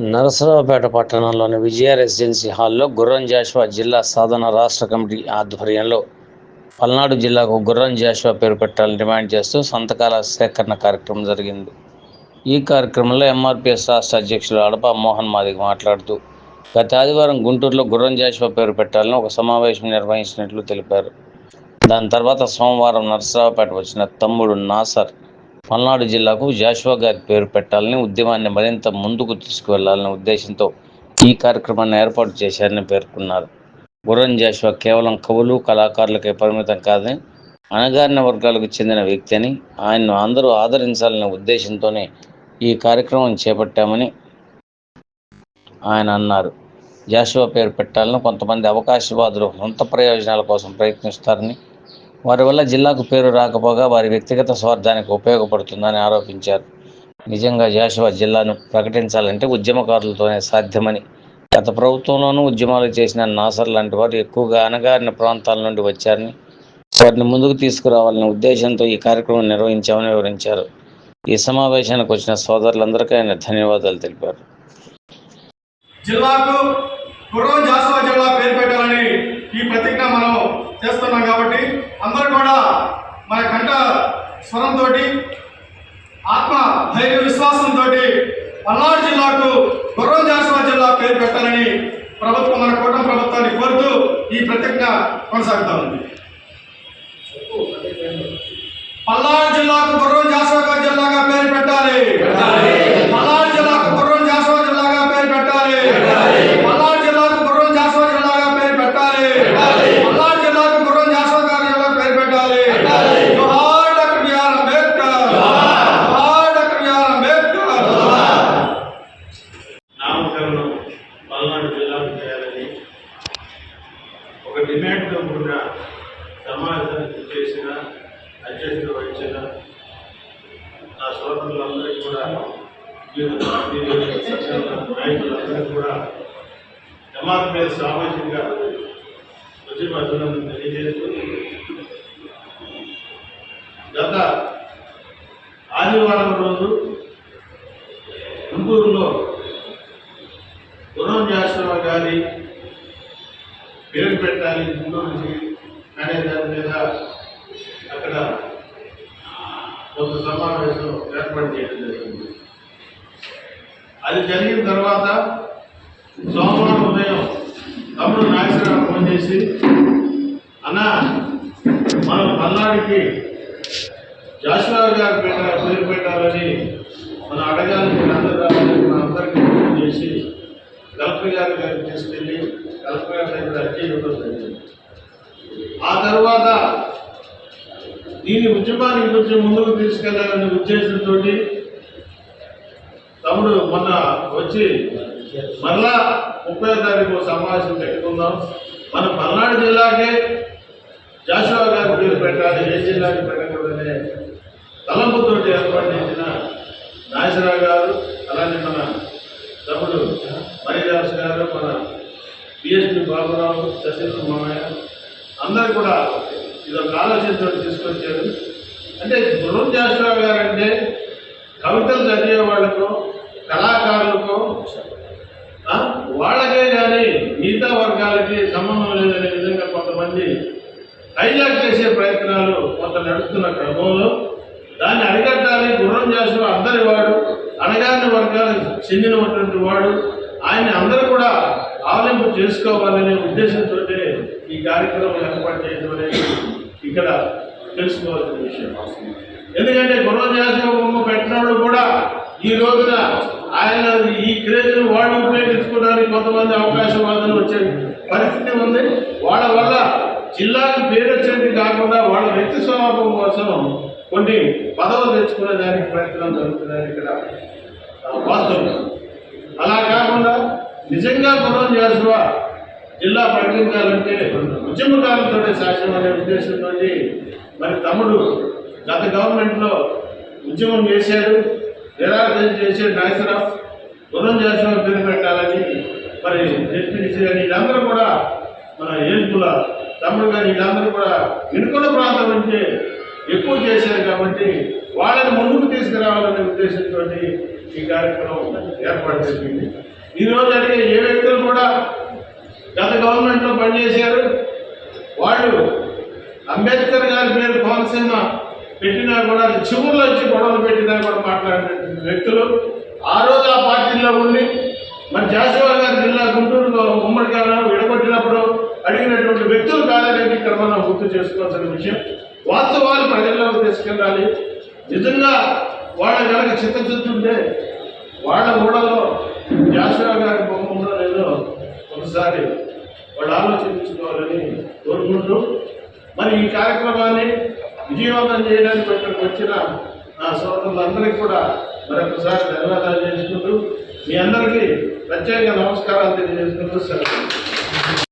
నరసరావుపేట పట్టణంలోని విజయ రెసిడెన్సీ హాల్లో గుర్రం జాషువా జిల్లా సాధన రాష్ట్ర కమిటీ ఆధ్వర్యంలో పల్నాడు జిల్లాకు గుర్రం జాషువా పేరు పెట్టాలని డిమాండ్ చేస్తూ సంతకాల సేకరణ కార్యక్రమం జరిగింది. ఈ కార్యక్రమంలో ఎంఆర్పిఎస్ రాష్ట్ర అధ్యక్షులు అడప మోహన్ మాదిగ మాట్లాడుతూ గత ఆదివారం గుంటూరులో గుర్రం జాషువా పేరు పెట్టాలని ఒక సమావేశం నిర్వహించినట్లు తెలిపారు. దాని తర్వాత సోమవారం నరసరావుపేట వచ్చిన తమ్ముడు నాసర్ పల్నాడు జిల్లాకు జాషువా గారి పేరు పెట్టాలని ఉద్యమాన్ని మరింత ముందుకు తీసుకువెళ్ళాలనే ఉద్దేశంతో ఈ కార్యక్రమాన్ని ఏర్పాటు చేశారని పేర్కొన్నారు. గుర్రం జాషువా కేవలం కవులు కళాకారులకే పరిమితం కాదని అణగారిన వర్గాలకు చెందిన వ్యక్తి అని ఆయన్ను అందరూ ఆదరించాలనే ఉద్దేశంతోనే ఈ కార్యక్రమం చేపట్టామని ఆయన అన్నారు. జాషువా పేరు పెట్టాలని కొంతమంది అవకాశవాదులు సొంత ప్రయోజనాల కోసం ప్రయత్నిస్తారని వారి వల్ల జిల్లాకు పేరు రాకపోగా వారి వ్యక్తిగత స్వార్థానికి ఉపయోగపడుతుందని ఆరోపించారు. నిజంగా జాషువా జిల్లాను ప్రకటించాలంటే ఉద్యమకారులతోనే సాధ్యమని. గత ప్రభుత్వంలోనూ ఉద్యమాలు చేసిన నాసర్ లాంటి వారు ఎక్కువగా అణగారిన ప్రాంతాల నుండి వచ్చారని వారిని ముందుకు తీసుకురావాలనే ఉద్దేశంతో ఈ కార్యక్రమం నిర్వహించామని వివరించారు. ఈ సమావేశానికి వచ్చిన సోదరులందరికీ ఆయన ధన్యవాదాలు తెలిపారు. జిల్లాకు గుర్రం జాషువా జిల్లా పేరు పెట్టాలని ఈ ప్రతిజ్ఞ మనం చేస్తున్నాం కాబట్టి అందరూ కూడా మన కంట స్వరంతో ఆత్మ ధైర్య విశ్వాసంతో పల్నాడు జిల్లాకు గుర్రం జాషువా జిల్లా పేరు పెట్టాలని ప్రభుత్వం మన కూటమి ప్రభుత్వాన్ని కోరుతూ ఈ ప్రతిజ్ఞ కొనసాగుతా. ఉంది పల్నాడు జిల్లాకు గుర్రం జాషువా జిల్లాగా పేరు పెట్టాలి పల్నాడు జిల్లాకు గుర్రం జాషువా జిల్లాగా పేరు పెట్టాలి పల్నాడు జిల్లాకు గుర్రం జాషువా జిల్లాగా పేరు పెట్టాలి పల్నాడు జిల్లాకు గుర్రం జాషువా గారి జిల్లా పేరు పెట్టాలి జోహార్ డాక్టర్ బిఆర్ అంబేద్కర్ జోహార్ డాక్టర్ బిఆర్ అంబేద్కర్ నామకరణం పల్నాడు జిల్లాకు చేయాలని ఒక డిమాండ్తో కూడిన సమావేశానికి చేసిన అధ్యక్షుడు వహించిన నా సోదరులందరికీ కూడా వివిధ పార్టీలు సభ్యుల నాయకులందరికీ కూడా మీద సామాజిక ఉద్యమతులను తెలియజేస్తూ గత ఆదివారం రోజు గుంటూరులో గుణం జాషువా గారి పేరు పెట్టాలి గుంటూరు అనే దాని మీద అక్కడ కొంత సమావేశం ఏర్పాటు చేయడం జరిగింది. అది జరిగిన తర్వాత సోమవారం ఉదయం తమ్ముడు నాగేశ్వరరావు ఫోన్ చేసి అన్న మనం పల్నాడికి జాషువా గారి పెట్ట పేరు పెట్టాలని మనం అడగాలని అందరూ మన అందరికీ ఫోన్ చేసి కలెక్టర్ గారి గారికి తీసుకెళ్ళి కలెక్టర్ గారి దగ్గర అర్జీ ఇవ్వడం జరిగింది. ఆ తర్వాత దీని ఉద్యమాన్ని కొంచెం ముందుకు తీసుకెళ్ళాలనే ఉద్దేశంతో తమ్ముడు మొన్న వచ్చి మరలా ముప్పై తారీఖు సమావేశం పెట్టుకుందాం. మన పల్నాడు జిల్లాకే జాషువా గారి పేరు పెట్టాలి. ఏ జిల్లాకి పెట్టకూడదనే తలంపుతో ఏర్పాటు చేసిన నాగేశ్వరరావు గారు అలానే మన తమ్ముడు మణిదాస్ గారు మన బిఎస్పి బాబురావు శశీంద్ర మామయ్య అందరు కూడా ఇదొక ఆలోచనతో తీసుకొచ్చారు. అంటే గుర్రం జాస్రావు గారు అంటే కవితలు చదివే వాళ్ళకు కళాకారులకు వాళ్ళకే కానీ మిగతా వర్గాలకి సంబంధం లేదనే విధంగా కొంతమంది హైజాక్ చేసే ప్రయత్నాలు కొంత నడుస్తున్న క్రమంలో దాన్ని అరికట్టాలి. గుర్రం జాస్రావు అందరి వాడు అణగారిన వర్గాలకు చెందినటువంటి వాడు ఆయన్ని అందరూ కూడా ఆవలింపు చేసుకోవాలనే ఉద్దేశంతో ఈ కార్యక్రమం ఏర్పాటు చేయడం అనేది ఇక్కడ తెలుసుకోవాల్సిన విషయం. ఎందుకంటే గుర్రం బొమ్మ పెట్టినప్పుడు కూడా ఈ రోజున ఆయన ఈ క్రేజ్ను వాళ్ళు ఉపయోగించుకోవడానికి కొంతమంది అవకాశవాదులు వచ్చే పరిస్థితి ఉంది. వాళ్ళ వల్ల జిల్లాకు పేరు వచ్చేది కాకుండా వాళ్ళ వ్యక్తి స్వభావం కోసం కొన్ని పదవులు తెచ్చుకునే దానికి ప్రయత్నం జరుగుతున్నాయి ఇక్కడ. వాస్తవం. అలా కాకుండా నిజంగా గుణం చేసిన జిల్లా ప్రకటించాలంటే ఉద్యమకాలంతో సాక్ష్యం అనే ఉద్దేశంతో మరి తమ్ముడు గత గవర్నమెంట్లో ఉద్యమం చేశారు నిరాకరణ చేసే నాగేశ్వరరావు గుణం చేసిన పేరు పెట్టాలని మరి జడ్పీటీసీ గారు వీళ్ళందరూ కూడా మన ఏడుపుల తమ్ముడు గారు వీళ్ళందరూ కూడా ఇనుకొండ ప్రాంతం నుంచి ఎక్కువ చేశారు కాబట్టి వాళ్ళని ముందుకు తీసుకురావాలనే ఉద్దేశంతో ఈ కార్యక్రమం ఏర్పాటు జరిగింది. ఈ రోజు అడిగే ఏ వ్యక్తులు కూడా గత గవర్నమెంట్లో పనిచేశారు. వాళ్ళు అంబేద్కర్ గారి పేరు కోనసీమ పెట్టినా కూడా చివరిలో వచ్చి గొడవలు పెట్టినా కూడా మాట్లాడిన వ్యక్తులు. ఆ రోజు ఆ పార్టీలో ఉండి మన జాషువా గారి జిల్లా గుంటూరులో ఉమ్మడి కాలం విడగొట్టినప్పుడు అడిగినటువంటి వ్యక్తులు కాదనేది ఇక్కడ మనం గుర్తు చేసుకోవాల్సిన విషయం. వాస్తవాలు ప్రజల్లోకి తీసుకెళ్ళాలి. నిజంగా వాళ్ళ కనుక చిత్తశుద్ధి ఉంటే వాళ్ళ ఊడలో జాషువా గారి బొమ్మ ఉందో లేదో ఒకసారి వాళ్ళు ఆలోచించుకోవాలని కోరుకుంటూ మరి ఈ కార్యక్రమాన్ని విజయవంతం చేయడానికి ఇక్కడికి వచ్చిన నా సోదరులందరికీ కూడా మరొకసారి ధన్యవాదాలు చేసుకుంటూ మీ అందరికీ ప్రత్యేక నమస్కారాలు తెలియజేసుకుంటూ సెలవు.